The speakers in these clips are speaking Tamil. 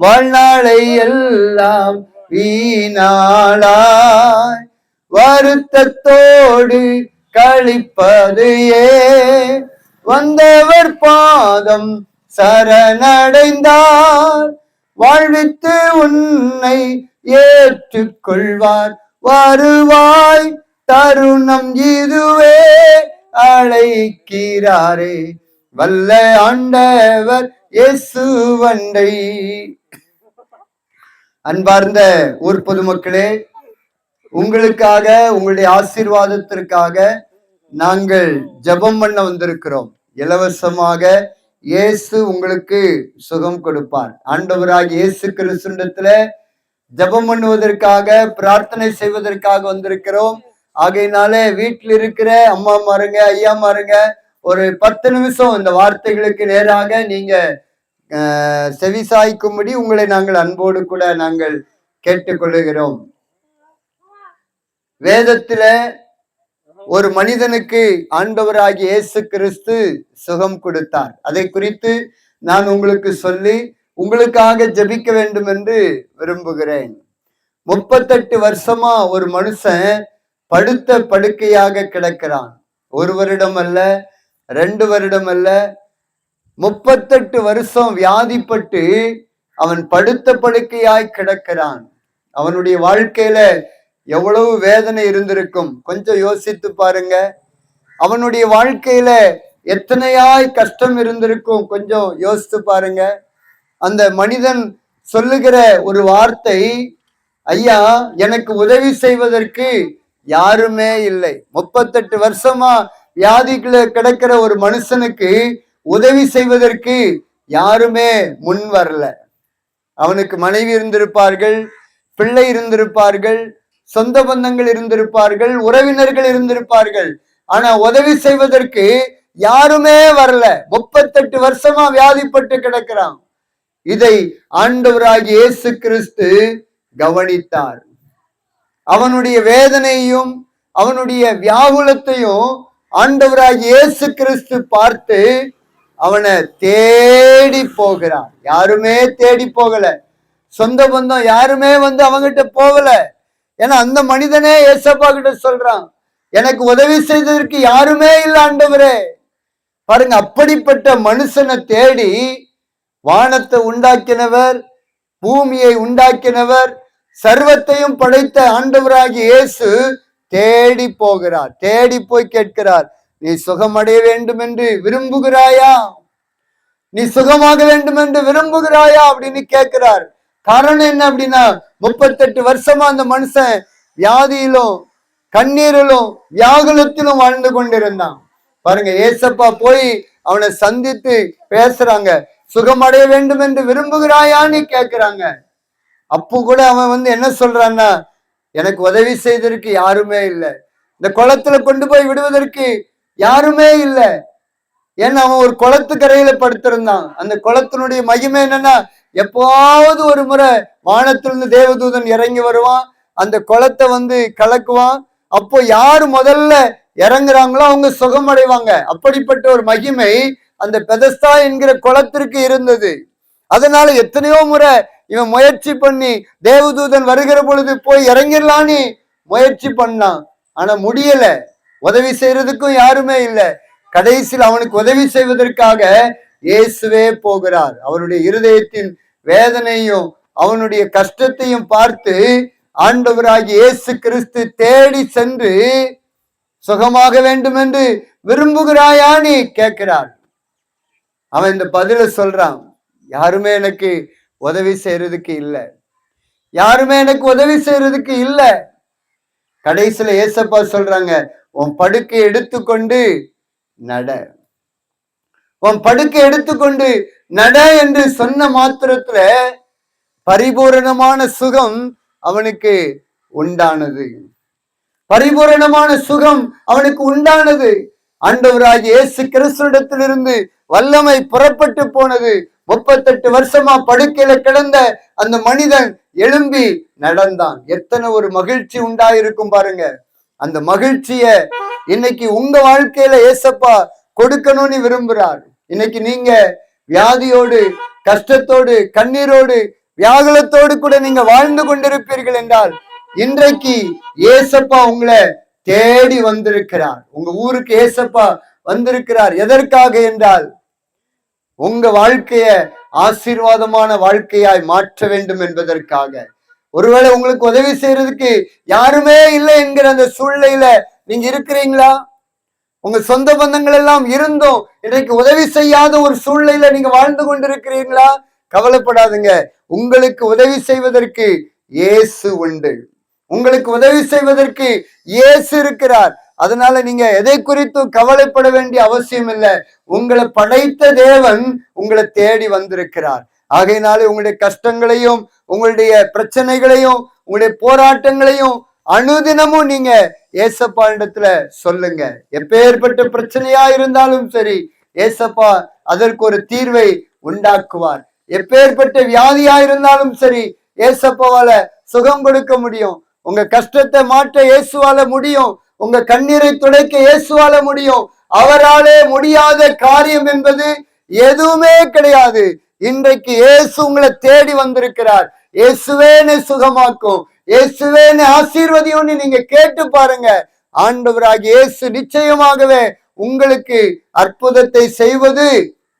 வாழ்நாளை எல்லாம் வீணாளாய். வருத்தத்தோடு கழிப்பது ஏ. வந்தவர் பாதம் சரணடைந்தார். வாழ்வித்து உன்னை ஏற்றுக்கொள்வார். வருவாய் தருணம் இதுவே அழைக்கிறாரே. வல்ல ஆண்டவர் இயேசு வண்டை. அன்பார்ந்த ஊர் பொதுமக்களே உங்களுக்காக உங்களுடைய ஆசீர்வாதத்திற்காக நாங்கள் ஜெபம் பண்ண வந்திருக்கிறோம். இலவசமாக இயேசு உங்களுக்கு சுகம் கொடுப்பார். ஆண்டவராக இயேசு கிறிஸ்துண்டத்துல ஜெபம் பண்ணுவதற்காக பிரார்த்தனை செய்வதற்காக வந்திருக்கிறோம். ஆகையினாலே வீட்டில் இருக்கிற அம்மா மாருங்க ஐயா மாருங்க ஒரு பத்து நிமிஷம் இந்த வார்த்தைகளுக்கு நேராக நீங்க செவி செவிசாய்க்கும்படி உங்களை நாங்கள் அன்போடு கூட நாங்கள் கேட்டுக்கொள்கிறோம். வேதத்தில் ஒரு மனிதனுக்கு ஆண்டவராகிய இயேசு கிறிஸ்து சுகம் கொடுத்தார். அதை குறித்து நான் உங்களுக்கு சொல்லி உங்களுக்காக ஜெபிக்க வேண்டும் என்று விரும்புகிறேன். முப்பத்தெட்டு வருஷமா ஒரு மனுஷன் படுத்த படுக்கையாக கிடக்கிறான். ஒரு வருடம் அல்ல ரெண்டு வருடம் அல்ல முப்பத்தெட்டு வருஷம் வியாதிப்பட்டு அவன் படுத்த படுக்கையாய் கிடக்கிறான். அவனுடைய வாழ்க்கையில எவ்வளவு வேதனை இருந்திருக்கும். கொஞ்சம் யோசித்து பாருங்க. அவனுடைய வாழ்க்கையில எத்தனையாய் கஷ்டம் இருந்திருக்கும். கொஞ்சம் யோசித்து பாருங்க. அந்த மனிதன் சொல்லுகிற ஒரு வார்த்தை ஐயா எனக்கு உதவி செய்வதற்கு யாருமே இல்லை. முப்பத்தெட்டு வருஷமா வியாதிக்குள்ள கிடக்கிற ஒரு மனுஷனுக்கு உதவி செய்வதற்கு யாருமே முன் வரல. அவனுக்கு மனைவி இருந்திருப்பார்கள் பிள்ளை இருந்திருப்பார்கள் சொந்த பந்தங்கள் இருந்திருப்பார்கள் உறவினர்கள் இருந்திருப்பார்கள். ஆனா உதவி செய்வதற்கு யாருமே வரல. முப்பத்தெட்டு வருஷமா வியாதிப்பட்டு கிடக்கிறான். இதை ஆண்டவராகி இயேசு கிறிஸ்து கவனித்தார். அவனுடைய வேதனையும் அவனுடைய வியாகுலத்தையும் ஆண்டவராகி இயேசு கிறிஸ்து பார்த்து அவனை தேடி போகிறான். யாருமே தேடி போகல. சொந்த பந்தம் யாருமே வந்து அவங்கிட்ட போகல. ஏன்னா அந்த மனிதனே ஏசப்பா கிட்ட சொல்றான் எனக்கு உதவி செய்ததற்கு யாருமே இல்லை ஆண்டவரே. பாருங்க அப்படிப்பட்ட மனுஷனை தேடி வானத்தை உண்டாக்கினவர் பூமியை உண்டாக்கினவர் சர்வத்தையும் படைத்த ஆண்டவராகி இயேசு தேடி போகிறார் தேடி போய் கேட்கிறார். நீ சுகமடைய வேண்டும் என்று விரும்புகிறாயா? நீ சுகமாக வேண்டும் என்று விரும்புகிறாயா அப்படின்னு கேட்கிறார். காரணம் என்ன அப்படின்னா முப்பத்தெட்டு வருஷமா அந்த மனுஷன் வியாதியிலும் கண்ணீரிலும் வியாகுலத்திலும் வாழ்ந்து கொண்டிருந்தான். பாருங்க ஏசப்பா போய் அவனை சந்தித்து பேசுறாங்க. சுகமடைய வேண்டும் என்று விரும்புகிறாயான்னு கேட்கிறாங்க. அப்போ கூட அவன் வந்து என்ன சொல்றான்னா எனக்கு உதவி செய்ததற்கு யாருமே இல்லை. இந்த குளத்துல கொண்டு போய் விடுவதற்கு யாருமே இல்லை. ஏன்னா அவன் ஒரு குளத்துக்கரையில படுத்திருந்தான். அந்த குளத்தினுடைய மகிமை என்னன்னா எப்பாவது ஒரு முறை வானத்திலிருந்து தேவதூதன் இறங்கி வருவான். அந்த குளத்தை வந்து கலக்குவான். அப்போ யாரு முதல்ல இறங்குறாங்களோ அவங்க சுகமடைவாங்க. அப்படிப்பட்ட ஒரு மகிமை அந்த பெதஸ்தா என்கிற குளத்திற்கு இருந்தது. அதனால எத்தனையோ முறை இவன் முயற்சி பண்ணி தேவதூதன் வருகிற பொழுது போய் இறங்கிடலான்னு முயற்சி பண்ணான். ஆனா முடியல. உதவி செய்யறதுக்கும் யாருமே இல்லை. கடைசியில் அவனுக்கு உதவி செய்வதற்காக இயேசுவே போகிறார். அவனுடைய இருதயத்தின் வேதனையும் அவனுடைய கஷ்டத்தையும் பார்த்து ஆண்டவராகி இயேசு கிறிஸ்து தேடி சென்று சுகமாக வேண்டும் என்று விரும்புகிறாயான்னு கேட்கிறார். அவன் இந்த பதில சொல்றான். யாருமே எனக்கு உதவி செய்யறதுக்கு இல்லை. யாருமே எனக்கு உதவி செய்யறதுக்கு இல்லை. கடைசியில ஏசப்பா சொல்றாங்க உன் படுக்கை எடுத்துக்கொண்டு நட. உன் படுக்கை எடுத்துக்கொண்டு நட என்று சொன்ன மாத்திரத்துல பரிபூரணமான சுகம் அவனுக்கு உண்டானது. பரிபூரணமான சுகம் அவனுக்கு உண்டானது. ஆண்டவராகிய இயேசு கிறிஸ்துவிடத்திலிருந்து வல்லமை புறப்பட்டு போனது. முப்பத்தெட்டு வருஷமா படுக்கையில கிடந்த அந்த மனிதன் எழும்பி நடந்தான். எத்தனை ஒரு மகிழ்ச்சி உண்டாயிருக்கும் பாருங்க. அந்த மகிழ்ச்சிய இன்னைக்கு உங்க வாழ்க்கையில ஏசப்பா கொடுக்கணும்னு விரும்புறார். இன்னைக்கு நீங்க வியாதியோடு கஷ்டத்தோடு கண்ணீரோடு வியாகுலத்தோடு கூட நீங்க வாழ்ந்து கொண்டிருப்பீர்கள் என்றால் இன்றைக்கு ஏசப்பா உங்களை தேடி வந்திருக்கிறார். உங்க ஊருக்கு ஏசப்பா வந்திருக்கிறார். எதற்காக என்றால் உங்க வாழ்க்கைய ஆசீர்வாதமான வாழ்க்கையாய் மாற்ற வேண்டும் என்பதற்காக. ஒருவேளை உங்களுக்கு உதவி செய்யறதுக்கு யாருமே இல்லை என்கிற அந்த சூழ்நிலையில நீங்க இருக்கிறீங்களா? உங்க சொந்த பந்தங்கள் எல்லாம் இருந்தும். இன்றைக்கு உதவி செய்யாத ஒரு சூழ்நிலையில நீங்க வாழ்ந்து கொண்டிருக்கிறீங்களா? கவலைப்படாதுங்க. உங்களுக்கு உதவி செய்வதற்கு இயேசு உண்டு. உங்களுக்கு உதவி செய்வதற்கு இயேசு இருக்கிறார். அதனால நீங்க எதை குறித்தும் கவலைப்பட வேண்டிய அவசியம் இல்லை. உங்களை படைத்த தேவன் உங்களை தேடி வந்திருக்கிறார். ஆகையினாலே உங்களுடைய கஷ்டங்களையும் உங்களுடைய பிரச்சனைகளையும் உங்களுடைய போராட்டங்களையும் அனுதினமும் நீங்க ஏசப்பா இடத்துல சொல்லுங்க. எப்பேற்பட்ட பிரச்சனையா இருந்தாலும் சரி ஏசப்பா அதற்கு ஒரு தீர்வை உண்டாக்குவார். எப்பேற்பட்ட வியாதியா இருந்தாலும் சரி ஏசப்பாவால சுகம் கொடுக்க முடியும். உங்க கஷ்டத்தை மாற்ற இயேசுவால முடியும். உங்க கண்ணீரை துடைக்க இயேசுவால முடியும். அவராலே முடியாத காரியம் என்பது எதுவுமே கிடையாது. இன்றைக்கு இயேசு உங்களை தேடி வந்திருக்கிறார். இயேசுவேன்னு சுகமாக்கும். இயேசுவேனை ஆசீர்வதியும்னு நீங்க கேட்டு பாருங்க. ஆண்டவராக இயேசு நிச்சயமாகவே உங்களுக்கு அற்புதத்தை செய்வது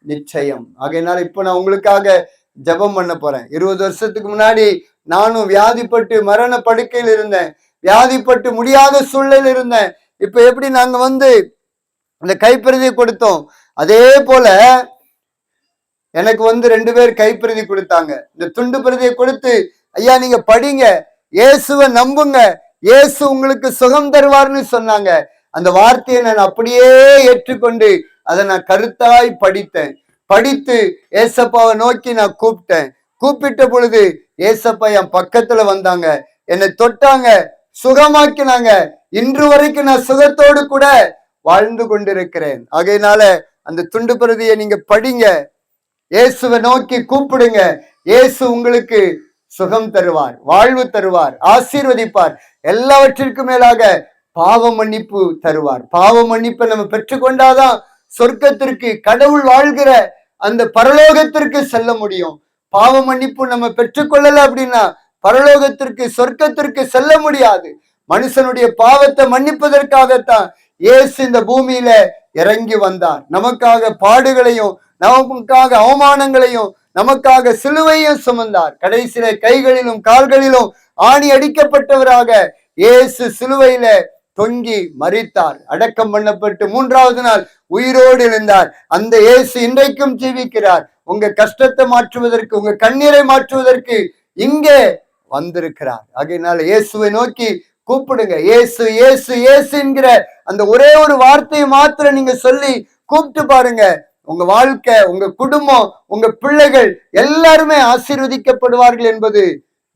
நிச்சயம். ஆகையினால இப்ப நான் உங்களுக்காக ஜெபம் பண்ண போறேன். இருபது வருஷத்துக்கு முன்னாடி நானும் வியாதிப்பட்டு மரண படுக்கையில் இருந்தேன். வியாதிப்பட்டு முடியாத சூழலில் இருந்தேன். இப்ப எப்படி நாங்க வந்து அந்த கைப்பிரதியை கொடுத்தோம். அதே போல எனக்கு வந்து ரெண்டு பேர் கைப்பிரதி கொடுத்தாங்க. இந்த துண்டு பிரதியை கொடுத்து ஐயா நீங்க படிங்க. இயேசுவை நம்புங்க. இயேசு உங்களுக்கு சுகம் தருவார்னு சொன்னாங்க. அந்த வார்த்தையை நான் அப்படியே ஏற்றுக்கொண்டு அதை நான் கருத்தாய் படித்தேன். படித்து ஏசப்பாவை நோக்கி நான் கூப்பிட்டேன். கூப்பிட்ட பொழுது ஏசப்பா என் பக்கத்துல வந்தாங்க. என்னை தொட்டாங்க. சுகமாக்கினாங்க. இன்று வரைக்கும் நான் சுகத்தோடு கூட வாழ்ந்து கொண்டிருக்கிறேன். ஆகையினால அந்த துண்டு பிரதியை நீங்க படிங்க. இயேசுவை நோக்கி கூப்பிடுங்க. இயேசு உங்களுக்கு சுகம் தருவார் வாழ்வு தருவார் ஆசீர்வதிப்பார். எல்லாவற்றிற்கும் மேலாக பாவ மன்னிப்பு தருவார். பாவ மன்னிப்பை நம்ம பெற்றுக்கொண்டாதான் சொர்க்கத்திற்கு கடவுள் வாழ்கிற அந்த பரலோகத்திற்கு செல்ல முடியும். பாவ மன்னிப்பு நம்ம பெற்றுக்கொள்ளல அப்படின்னா பரலோகத்திற்கு சொர்க்கத்திற்கு செல்ல முடியாது. மனுஷனுடைய பாவத்தை மன்னிப்பதற்காகத்தான் இயேசு இந்த பூமியில இறங்கி வந்தார். நமக்காக பாடுகளையும் நமக்காக அவமானங்களையும் நமக்காக சிலுவையும் சுமந்தார். கடைசியில கைகளிலும் கால்களிலும் ஆணி அடிக்கப்பட்டவராக இயேசு சிலுவையில தொங்கி மறித்தார் அடக்கம் பண்ணப்பட்டு மூன்றாவது நாள் உயிரோடு இருந்தார் அந்த இயேசு இன்றைக்கும் ஜீவிக்கிறார். உங்க கஷ்டத்தை மாற்றுவதற்கு உங்க கண்ணீரை மாற்றுவதற்கு இங்கே வந்திருக்கிறார். ஆகையினால இயேசுவை நோக்கி கூப்பிடுங்க. இயேசு இயேசு இயேசு என்கிற அந்த ஒரே ஒரு வார்த்தையை மாத்திரம் நீங்க சொல்லி கூப்பிட்டு பாருங்க. உங்க வாழ்க்கை உங்க குடும்பம் உங்க பிள்ளைகள் எல்லாருமே ஆசீர்வதிக்கப்படுவார்கள் என்பது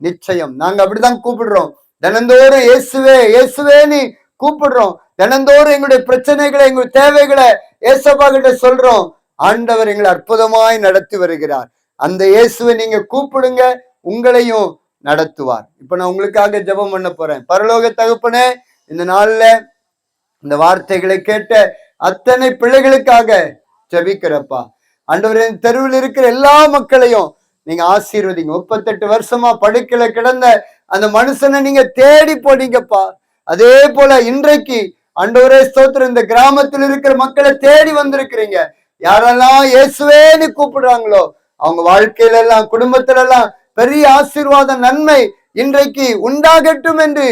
நிச்சயம். நாங்க அப்படிதான் கூப்பிடுறோம். தினந்தோறும் இயேசுவே இயேசுவேன்னு கூப்பிடுறோம். தினந்தோறும் எங்களுடைய பிரச்சனைகளை எங்களுடைய தேவைகளை ஏசப்பா கிட்ட சொல்றோம். ஆண்டவர் எங்களை அற்புதமாய் நடத்தி வருகிறார். அந்த இயேசுவை நீங்க கூப்பிடுங்க உங்களையும் நடத்துவார். இப்ப நான் உங்களுக்காக ஜெபம் பண்ண போறேன். பரலோக தகப்பனே இந்த நாள்ல இந்த வார்த்தைகளை கேட்ட அத்தனை பிள்ளைகளுக்காக ஜெபிக்கிறப்பா. ஆண்டவரே தெருவில் இருக்கிற எல்லா மக்களையும் நீங்க ஆசீர்வதிங்க. முப்பத்தெட்டு வருஷமா படுக்கையில கிடந்த அந்த மனுஷனை நீங்க தேடி போனீங்கப்பா. அதே போல இன்றைக்கு ஆண்டவரே ஸ்தோத்திரம் இந்த கிராமத்தில் இருக்கிற மக்களை தேடி வந்திருக்கிறீங்க. யாரெல்லாம் இயேசுவேன்னு கூப்பிடுறாங்களோ அவங்க வாழ்க்கையில எல்லாம் குடும்பத்துல எல்லாம் பெரிய ஆசீர்வாத நன்மை இன்றைக்கு உண்டாகட்டும் என்று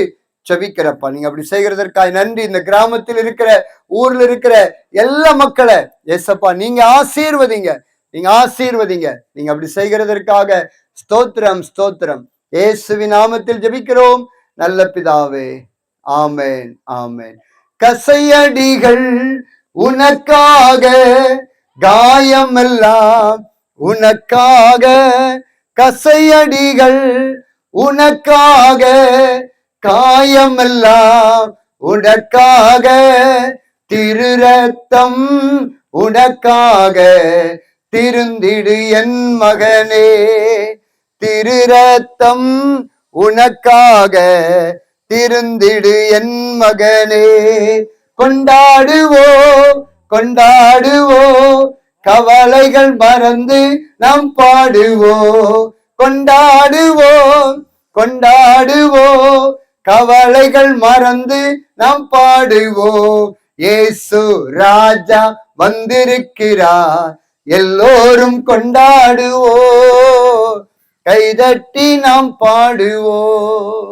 செபிக்கிறப்பா. நீங்க அப்படி செய்கிறதற்காக நன்றி. இந்த கிராமத்தில் இருக்கிற ஊர்ல இருக்கிற எல்லா மக்களை ஏசப்பா நீங்க ஆசீர்வதிங்க. நீங்க ஆசீர்வதிங்க. நீங்க அப்படி செய்கிறதற்காக ஸ்தோத்திரம் ஸ்தோத்திரம். ஏசுவி நாமத்தில் ஜெபிக்கிறோம். நல்ல பிதாவே ஆமேன் ஆமேன். கசையடிகள் உனக்காக காயமெல்லாம் உனக்காக. கசையடிகள் உனக்காக காயமெல்லாம் உனக்காக திரு ரத்தம் உனக்காக திருந்திடு என் மகனே. திரு ரத்தம் உனக்காக திருந்திடு என் மகனே. கொண்டாடுவோ கொண்டாடுவோ கவலைகள் மறந்து நாம் பாடுவோ. கொண்டாடுவோம் கொண்டாடுவோம் கவலைகள் மறந்து நாம் பாடுவோம். ஏசு ராஜா வந்திருக்கிறார். எல்லோரும் கொண்டாடுவோம். கைதட்டி நாம் பாடுவோம்.